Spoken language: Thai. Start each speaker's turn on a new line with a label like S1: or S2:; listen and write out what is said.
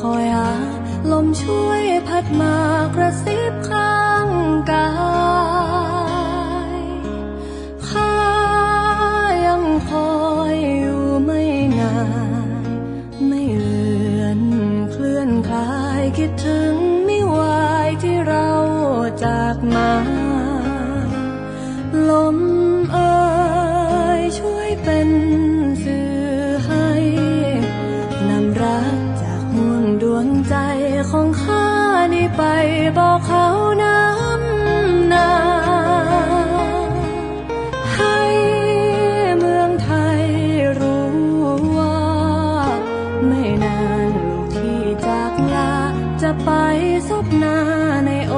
S1: คอยหา ลมช่วยพัดมากระซิบข้างกายข้ายังคอยอยู่ไม่นานไม่เลือนเคลื่อนคลายคิดถึงไม่วายที่เราจากมา ของข้านี่ไปบอกเขาน้ำนาให้เมืองไทยรู้ว่า ไม่นานลูกที่จากลาจะไปซบหน้าในอ